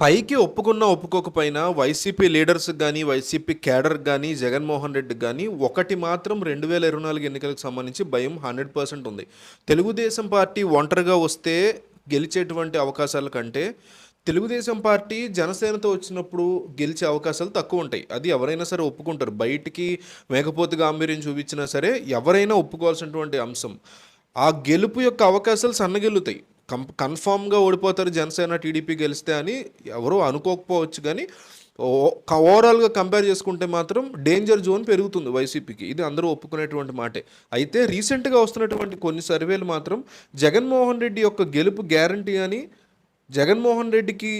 పైకి ఒప్పుకున్నా ఒప్పుకోకపోయినా వైసీపీ లీడర్స్ కానీ వైసీపీ క్యాడర్ కానీ జగన్మోహన్ రెడ్డి కానీ ఒకటి మాత్రం రెండు వేల ఇరవై నాలుగు ఎన్నికలకు సంబంధించి భయం హండ్రెడ్ పర్సెంట్ ఉంది. తెలుగుదేశం పార్టీ ఒంటరిగా వస్తే గెలిచేటువంటి అవకాశాల కంటే తెలుగుదేశం పార్టీ జనసేనతో వచ్చినప్పుడు గెలిచే అవకాశాలు తక్కువ ఉంటాయి. అది ఎవరైనా సరే ఒప్పుకుంటారు. బయటికి మేకపోతు గాంభీర్యం చూపించినా సరే ఎవరైనా ఒప్పుకోవాల్సినటువంటి అంశం. ఆ గెలుపు యొక్క అవకాశాలు సన్నగిల్లుతాయి. కం కన్ఫామ్గా ఓడిపోతారు జనసేన టీడీపీ గెలిస్తే అని ఎవరూ అనుకోకపోవచ్చు కానీ ఓ- క- ఓవరాల్గా కంపేర్ చేసుకుంటే మాత్రం డేంజర్ జోన్ పెరుగుతుంది వైసీపీకి. ఇది అందరూ ఒప్పుకునేటువంటి మాటే. అయితే రీసెంట్గా వస్తున్నటువంటి కొన్ని సర్వేలు మాత్రం జగన్మోహన్ రెడ్డి యొక్క గెలుపు గ్యారంటీ అని జగన్మోహన్ రెడ్డికి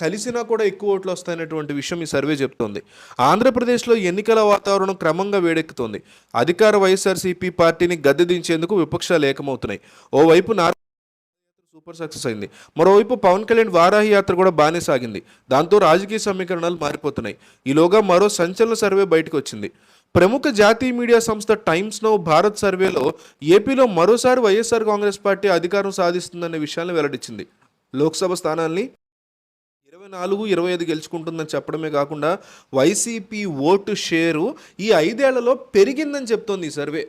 కలిసినా కూడా ఎక్కువ ఓట్లు వస్తాయనేటువంటి విషయం ఈ సర్వే చెప్తోంది. ఆంధ్రప్రదేశ్లో ఎన్నికల వాతావరణం క్రమంగా వేడెక్కుతోంది. అధికార వైఎస్ఆర్సీపీ పార్టీని గద్దె దించేందుకు విపక్షాలు ఏకమవుతున్నాయి. ఓవైపు నారా సూపర్ సక్సెస్ అయింది. మరోవైపు పవన్ కళ్యాణ్ వారాహి యాత్ర కూడా బాగానే సాగింది. దాంతో రాజకీయ సమీకరణాలు మారిపోతున్నాయి. ఈలోగా మరో సంచలన సర్వే బయటకు వచ్చింది ప్రముఖ జాతీయ మీడియా సంస్థ టైమ్స్ నో భారత్ సర్వేలో ఏపీలో మరోసారి వైఎస్ఆర్ కాంగ్రెస్ పార్టీ అధికారం సాధిస్తుందనే విషయాన్ని వెల్లడించింది. లోక్సభ స్థానాల్ని ఇరవై నాలుగు ఇరవై ఐదు గెలుచుకుంటుందని చెప్పడమే కాకుండా వైసీపీ ఓటు షేరు ఈ ఐదేళ్ళలో పెరిగిందని చెప్తోంది ఈ సర్వే.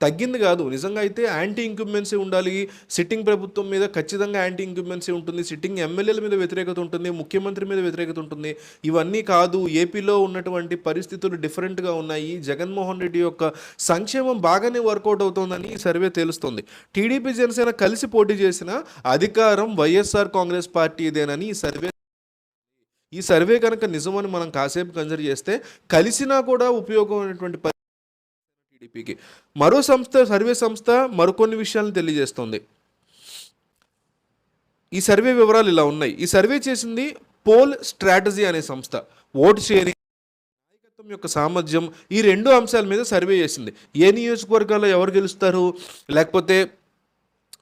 తగ్గింది కాదు. నిజంగా అయితే యాంటీ ఇంక్యుమెన్సీ ఉండాలి. సిట్టింగ్ ప్రభుత్వం మీద ఖచ్చితంగా యాంటీ ఇంక్యుమెన్సీ ఉంటుంది. సిట్టింగ్ ఎమ్మెల్యేల మీద వ్యతిరేకత ఉంటుంది. ముఖ్యమంత్రి మీద వ్యతిరేకత ఉంటుంది. ఇవన్నీ కాదు. ఏపీలో ఉన్నటువంటి పరిస్థితులు డిఫరెంట్గా ఉన్నాయి. జగన్మోహన్ రెడ్డి యొక్క సంక్షేమం బాగానే వర్కౌట్ అవుతోందని ఈ సర్వే తెలుస్తుంది. టీడీపీ జనసేన కలిసి పోటీ చేసిన అధికారం వైఎస్ఆర్ కాంగ్రెస్ పార్టీదేనని ఈ సర్వే ఈ సర్వే కనుక నిజమని మనం కాసేపు కన్సిడర్ చేస్తే కలిసినా కూడా ఉపయోగమైనటువంటి టీడీపీకి. మరో సంస్థ సర్వే సంస్థ మరికొన్ని విషయాలను తెలియజేస్తుంది. ఈ సర్వే వివరాలు ఇలా ఉన్నాయి. ఈ సర్వే చేసింది పోల్ స్ట్రాటజీ అనే సంస్థ. ఓటు షేరింగ్ నాయకత్వం యొక్క సామర్థ్యం ఈ రెండు అంశాల మీద సర్వే చేసింది. ఏ నియోజకవర్గాల్లో ఎవరు గెలుస్తారు? లేకపోతే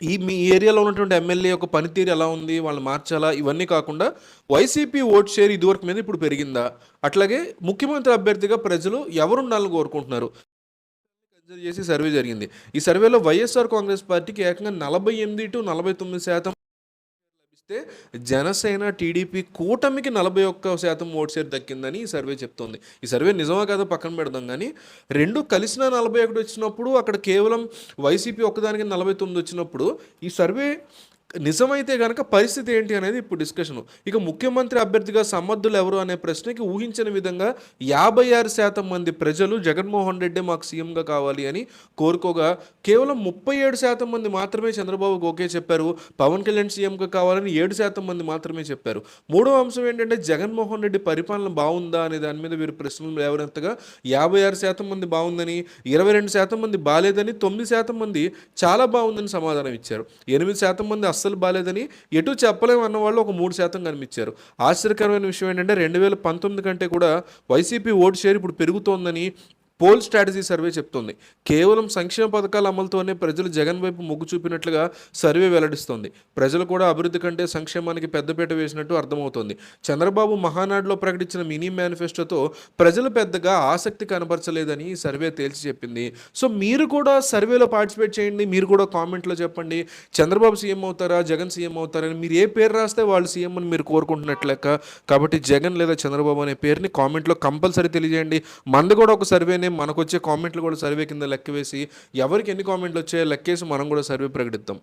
ఈ మీ ఏరియాలో ఉన్నటువంటి ఎమ్మెల్యే యొక్క పనితీరు ఎలా ఉంది వాళ్ళు మార్చాలా ఇవన్నీ కాకుండా వైసీపీ ఓట్ షేర్ ఇదివరకు మీద ఇప్పుడు పెరిగిందా? అట్లాగే ముఖ్యమంత్రి అభ్యర్థిగా ప్రజలు ఎవరు ఉండాలని కోరుకుంటున్నారు చేసి సర్వే జరిగింది. ఈ సర్వేలో వైఎస్ఆర్ కాంగ్రెస్ పార్టీకి ఏకంగా నలభై ఎనిమిది టు నలభై తొమ్మిది శాతం చూస్తే జనసేన టీడీపీ కూటమికి నలభై ఒక్క శాతం ఓట్ షేర్ దక్కిందని ఈ సర్వే చెప్తోంది. ఈ సర్వే నిజమా కాదో పక్కన పెడదాం కానీ రెండు కలిసిన నలభై ఒకటి వచ్చినప్పుడు అక్కడ కేవలం వైసీపీ ఒక్కదానికి నలభై తొమ్మిది వచ్చినప్పుడు ఈ సర్వే నిజమైతే కనుక పరిస్థితి ఏంటి అనేది ఇప్పుడు డిస్కషన్ ఇక ముఖ్యమంత్రి అభ్యర్థిగా సమర్థులు ఎవరు అనే ప్రశ్నకి ఊహించిన విధంగా యాభై ఆరు శాతం మంది ప్రజలు జగన్మోహన్ రెడ్డి మాకు సీఎంగా కావాలి అని కోరుకోగా కేవలం ముప్పై ఏడు శాతం మంది మాత్రమే చంద్రబాబుకు ఓకే చెప్పారు. పవన్ కళ్యాణ్ సీఎంగా కావాలని ఏడు శాతం మంది మాత్రమే చెప్పారు. మూడో అంశం ఏంటంటే జగన్మోహన్ రెడ్డి పరిపాలన బాగుందా అనే దాని మీద వీరు ప్రశ్నలు లేవనెత్తగా యాభై ఆరు శాతం మంది బాగుందని ఇరవై రెండు శాతం మంది బాలేదని తొమ్మిది శాతం మంది చాలా బాగుందని సమాధానం ఇచ్చారు. ఎనిమిది శాతం మంది అస్సలు బాగాలేదని ఎటు చెప్పలేము అన్న వాళ్ళు ఒక మూడు శాతం కనిపించారు. ఆశ్చర్యకరమైన విషయం ఏంటంటే రెండు వేల పంతొమ్మిది కంటే కూడా వైసీపీ ఓటు షేర్ ఇప్పుడు పెరుగుతోందని పోల్ స్ట్రాటజీ సర్వే చెప్తోంది. కేవలం సంక్షేమ పథకాల అమలుతోనే ప్రజలు జగన్ వైపు మొగ్గు చూపినట్లుగా సర్వే వెల్లడిస్తోంది. ప్రజలు కూడా అభివృద్ధి కంటే సంక్షేమానికి పెద్దపీట వేసినట్టు అర్థమవుతోంది. చంద్రబాబు మహానాడులో ప్రకటించిన మినీ మేనిఫెస్టోతో ప్రజలు పెద్దగా ఆసక్తి కనబరచలేదని ఈ సర్వే తేల్చి చెప్పింది. సో మీరు కూడా సర్వేలో పార్టిసిపేట్ చేయండి. మీరు కూడా కామెంట్లో చెప్పండి. చంద్రబాబు సీఎం అవుతారా? జగన్ సీఎం అవుతారని మీరు ఏ పేరు రాస్తే వాళ్ళు సీఎం అని మీరు కోరుకుంటున్నట్లెక్క కాబట్టి జగన్ లేదా చంద్రబాబు అనే పేరుని కామెంట్లో కంపల్సరీ తెలియజేయండి. మంది కూడా ఒక సర్వేనే మనకు వచ్చే కామెంట్లు కూడా సర్వే కింద లెక్క వేసి ఎవరికి ఎన్ని కామెంట్లు వచ్చాయో లెక్కేసి మనం కూడా సర్వే ప్రకటిద్దాం.